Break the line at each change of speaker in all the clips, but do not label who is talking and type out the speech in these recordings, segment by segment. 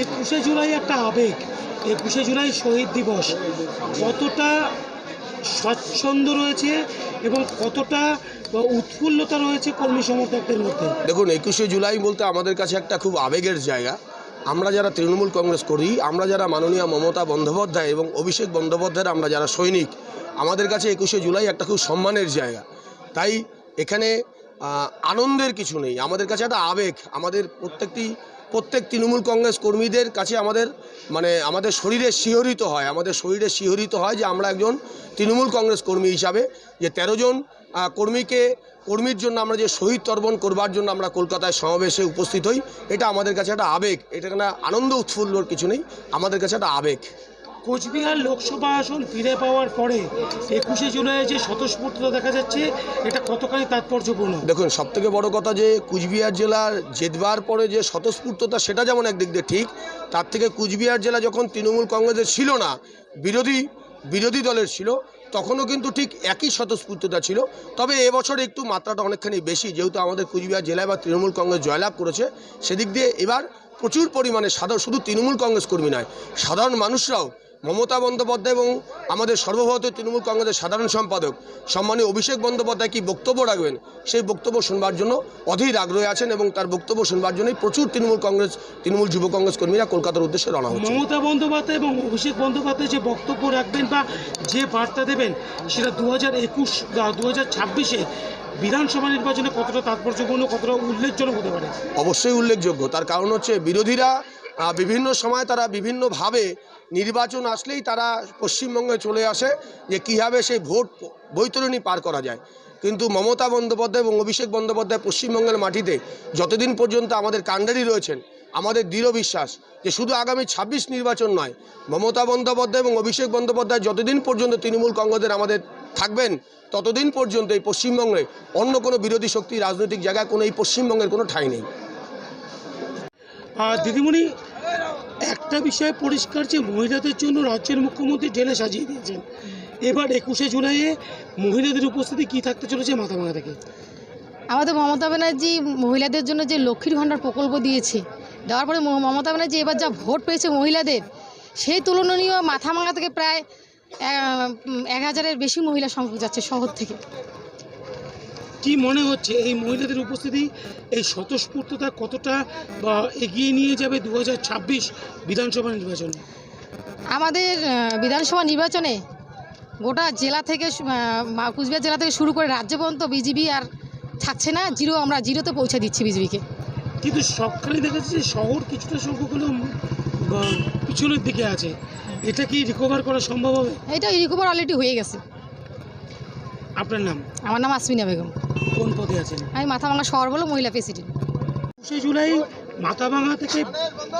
একুশে জুলাই একটা আবেগ। একুশে জুলাই শহীদ দিবস। কতটা স্বচ্ছন্দ রয়েছে এবং কতটা উৎফুল্লতা রয়েছে কর্মী সমর্থকদের মধ্যে?
দেখুন, একুশে জুলাই বলতে আমাদের কাছে একটা খুব আবেগের জায়গা। আমরা যারা তৃণমূল কংগ্রেস করি, আমরা যারা মাননীয় মমতা বন্দ্যোপাধ্যায় এবং অভিষেক বন্দ্যোপাধ্যায়ের আমরা যারা সৈনিক, আমাদের কাছে একুশে জুলাই একটা খুব সম্মানের জায়গা। তাই এখানে আনন্দের কিছু নেই। আমাদের কাছে একটা আবেগ। আমাদের প্রত্যেকটি প্রত্যেক তৃণমূল কংগ্রেস কর্মীদের কাছে আমাদের মানে আমাদের শরীরে শিহরিত হয়, আমাদের শরীরে শিহরিত হয় যে আমরা একজন তৃণমূল কংগ্রেস কর্মী হিসাবে, যে তেরো জন কর্মীকে, কর্মীর জন্য আমরা যে শহীদ তর্পণ করবার জন্য আমরা কলকাতায় সমাবেশে উপস্থিত হই, এটা আমাদের কাছে একটা আবেগ, এটা কেন আনন্দ উৎফুল্লর কিছু নেই, আমাদের কাছে একটা আবেগ।
কোচবিহার লোকসভা আসন ফিরে পাওয়ার পরে একুশে জুলাই যে স্বতঃস্ফূর্ততা দেখা যাচ্ছে, এটা কতখানি তাৎপর্যপূর্ণ?
দেখুন, সবথেকে বড় কথা যে কুচবিহার জেলার জেতবার পরে যে স্বতঃস্ফূর্ততা, সেটা যেমন একদিক দিয়ে ঠিক, তার থেকে কুচবিহার জেলা যখন তৃণমূল কংগ্রেসের ছিল না, বিরোধী বিরোধী দলের ছিল, তখনও কিন্তু ঠিক একই স্বতঃস্ফূর্ততা ছিল। তবে এবছর একটু মাত্রাটা অনেকখানি বেশি, যেহেতু আমাদের কুচবিহার জেলায় বা তৃণমূল কংগ্রেস জয়লাভ করেছে, সেদিক দিয়ে এবার প্রচুর পরিমাণে সাধারণ, শুধু তৃণমূল কংগ্রেস কর্মী নয়, সাধারণ মানুষরাও মমতা বন্দ্যোপাধ্যায় এবং আমাদের সর্বভারতীয় তৃণমূল কংগ্রেসের সাধারণ সম্পাদক সম্মানীয় অভিষেক বন্দ্যোপাধ্যায় কি বক্তব্য রাখবেন? সেই বক্তব্য শুনবার জন্য অধীর আগ্রহে আছেন এবং তার বক্তব্য শুনবার জন্যই প্রচুর তৃণমূল কংগ্রেস তৃণমূল যুব কংগ্রেস কর্মীরা কলকাতার উদ্দেশ্যে রওনা হচ্ছে
মমতা বন্দ্যোপাধ্যায় এবং অভিষেক বন্দ্যোপাধ্যায় যে বক্তব্য রাখবেন বা যে বার্তা দেবেন সেটা দু হাজার একুশ দু হাজার ছাব্বিশে বিধানসভা নির্বাচনে কতটা তাৎপর্যপূর্ণ কতটা উল্লেখজনক হতে পারে?
অবশ্যই উল্লেখযোগ্য। তার কারণ হচ্ছে বিরোধীরা বিভিন্ন সময় তারা বিভিন্নভাবে নির্বাচন আসলেই তারা পশ্চিমবঙ্গে চলে আসে যে কীভাবে সেই ভোট বৈতরণী পার করা যায়। কিন্তু মমতা বন্দ্যোপাধ্যায় এবং অভিষেক বন্দ্যোপাধ্যায় পশ্চিমবঙ্গের মাটিতে যতদিন পর্যন্ত আমাদের কাণ্ডারি রয়েছেন, আমাদের দৃঢ় বিশ্বাস যে শুধু আগামী ছাব্বিশ নির্বাচন নয়, মমতা বন্দ্যোপাধ্যায় এবং অভিষেক বন্দ্যোপাধ্যায় যতদিন পর্যন্ত তৃণমূল কংগ্রেসের আমাদের থাকবেন, ততদিন পর্যন্ত এই পশ্চিমবঙ্গে অন্য কোনো বিরোধী শক্তি রাজনৈতিক জায়গায় কোনো, এই পশ্চিমবঙ্গের কোনো ঠাঁই নেই।
আর দিদিমণি, একটা বিষয় পরিষ্কার যে মহিলাদের জন্য রাজ্যের মুখ্যমন্ত্রী ঢেলে সাজিয়ে দিয়েছেন। এবার একুশে জুলাইয়ে মহিলাদের উপস্থিতি কি থাকতে চলেছে মাথাভাঙা থেকে
আমাদের মমতা ব্যানার্জি মহিলাদের জন্য যে লক্ষ্মীর ভাণ্ডার প্রকল্প দিয়েছে, দেওয়ার পরে মমতা ব্যানার্জি এবার যা ভোট পেয়েছে মহিলাদের, সেই তুলনীয় মাথাভাঙা থেকে প্রায় এক হাজারের বেশি মহিলা সংখ্যক যাচ্ছে শহর থেকে।
কি মনে হচ্ছে এই মহিলাদের উপস্থিতি এই স্বতঃস্ফূর্ততা কতটা বা এগিয়ে নিয়ে যাবে দু হাজার ছাব্বিশ বিধানসভা নির্বাচনে?
আমাদের বিধানসভা নির্বাচনে গোটা জেলা থেকে কুচবিহার জেলা থেকে শুরু করে রাজ্য পর্যন্ত বিজেপি আর থাকছে না জিরো আমরা জিরোতে পৌঁছে দিচ্ছি বিজেপিকে
কিন্তু সবখানে দেখা যাচ্ছে যে শহর কিছুটা সংখ্যক হলেও পিছনের দিকে আছে। এটা কি রিকভার করা সম্ভব হবে?
এটা রিকভার অলরেডি হয়ে গেছে।
আপনার নাম?
আমার নাম আসমিনা বেগম।
কোন পদে আছেন?
আমি মাথাভাঙা শহর বলো মহিলা প্রেসিডেন্ট।
একুশে জুলাই মাথাভাঙা থেকে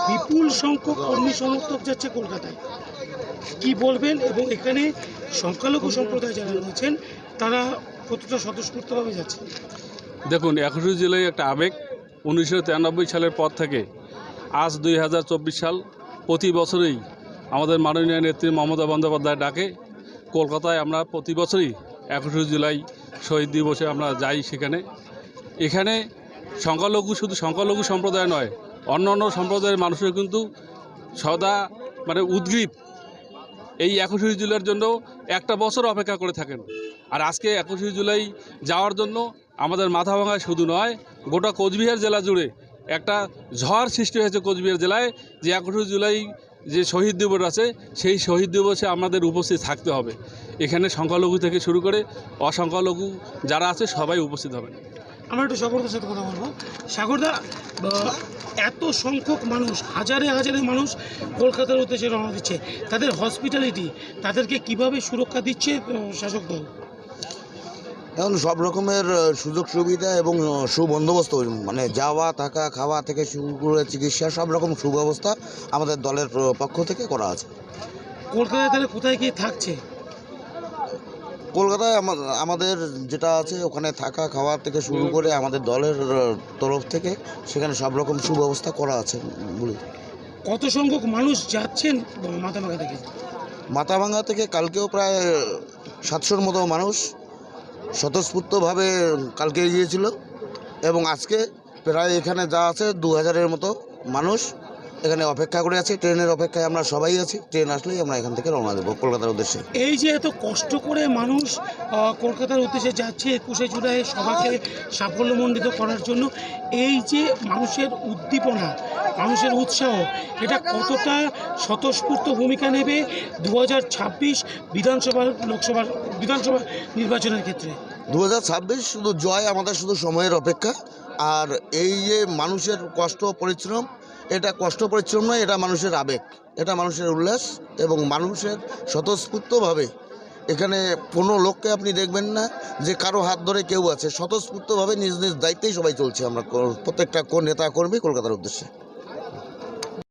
বিপুল সংখ্যক কর্মী সমর্থক যাচ্ছে কলকাতায়। কি বলবেন এবং এখানে সংখ্যালঘু সম্প্রদায় যারা রয়েছেন তারা কতটা স্বতঃস্ফূর্তভাবে যাচ্ছে?
দেখুন একুশে জুলাই একটা আবেগ। উনিশশো তিরানব্বই সালের পর থেকে আজ দুই হাজার চব্বিশ সাল প্রতি বছরেই আমাদের মাননীয় নেত্রী মমতা বন্দ্যোপাধ্যায় ডাকে। কলকাতায় আমরা প্রতি বছরই একুশে জুলাই শহীদ দিবসে আমরা যাই সেখানে। এখানে সংখ্যালঘু শুধু সংখ্যালঘু সম্প্রদায় নয় অন্য অন্য সম্প্রদায়ের মানুষের কিন্তু সদা মানে উদ্গ্রীব। এই একুশে জুলাইয়ের জন্য একটা বছর অপেক্ষা করে থাকেন। আর আজকে একুশে জুলাই যাওয়ার জন্য আমাদের মাথা ভাঙায় শুধু নয়, গোটা কোচবিহার জেলা জুড়ে একটা ঝড় সৃষ্টি হয়েছে কোচবিহার জেলায়, যে একুশে জুলাই যে শহীদ দিবস আছে, সেই শহীদ দিবসে আমাদের উপস্থিত থাকতে হবে। এখানে সংখ্যালঘু থেকে শুরু করে অসংখ্যালঘু যারা আছে, সবাই উপস্থিত হবেন।
আমরা একটু সাগরদার সাথে কথা বলব। সাগরদা এত সংখ্যক মানুষ, হাজারে হাজারে মানুষ কলকাতার উদ্দেশ্যে রওনা দিচ্ছে। তাদের হসপিটালিটি তাদেরকে কীভাবে সুরক্ষা দিচ্ছে শাসক দল?
এখন সব রকমের সুযোগ সুবিধা এবং সুবন্দোবস্ত মানে যাওয়া থাকা খাওয়া থেকে শুরু করে চিকিৎসা সব রকম সুব্যবস্থা আমাদের দলের পক্ষ থেকে করা আছে।
কলকাতায় তাহলে কোথায় গিয়ে থাকছে?
কলকাতায় আমাদের যেটা আছে ওখানে থাকা খাওয়া থেকে শুরু করে আমাদের দলের তরফ থেকে সেখানে সব রকম সুব্যবস্থা করা আছে বলি।
কত সংখ্যক মানুষ যাচ্ছেন মাথাভাঙা থেকে?
মাথাভাঙ্গা থেকে কালকেও প্রায় সাতশোর মতো মানুষ স্বতঃস্ফূর্তভাবে কালকে গিয়েছিল এবং আজকে প্রায় এখানে যা আছে দু হাজারের মতো মানুষ এখানে অপেক্ষা করে আছি। ট্রেনের অপেক্ষায় আমরা সবাই আছি। ট্রেন আসলেই আমরা এখান থেকে রওনা দেবো কলকাতার উদ্দেশ্যে।
এই যে এত কষ্ট করে মানুষ কলকাতার উদ্দেশ্যে যাচ্ছে একুশে জুলাই সভাকে সাফল্যমণ্ডিত করার জন্য, এই যে মানুষের উদ্দীপনা মানুষের উৎসাহ, এটা কতটা স্বতঃস্ফূর্ত ভূমিকা নেবে দু হাজার ছাব্বিশ বিধানসভা লোকসভা বিধানসভা নির্বাচনের ক্ষেত্রে?
দু হাজার ছাব্বিশ শুধু জয়, আমাদের শুধু সময়ের অপেক্ষা। আর এই যে মানুষের কষ্ট পরিশ্রম, এটা কষ্ট পরিশ্রম নয়, এটা মানুষের আবেগ, এটা মানুষের উল্লাস এবং মানুষের স্বতঃস্ফূর্তভাবে। এখানে কোনো লোককে আপনি দেখবেন না যে কারও হাত ধরে কেউ আছে। স্বতঃস্ফূর্তভাবে নিজ নিজ দায়িত্বেই সবাই চলছে। আমরা প্রত্যেকটা নেতা কর্মী কলকাতার উদ্দেশ্যে।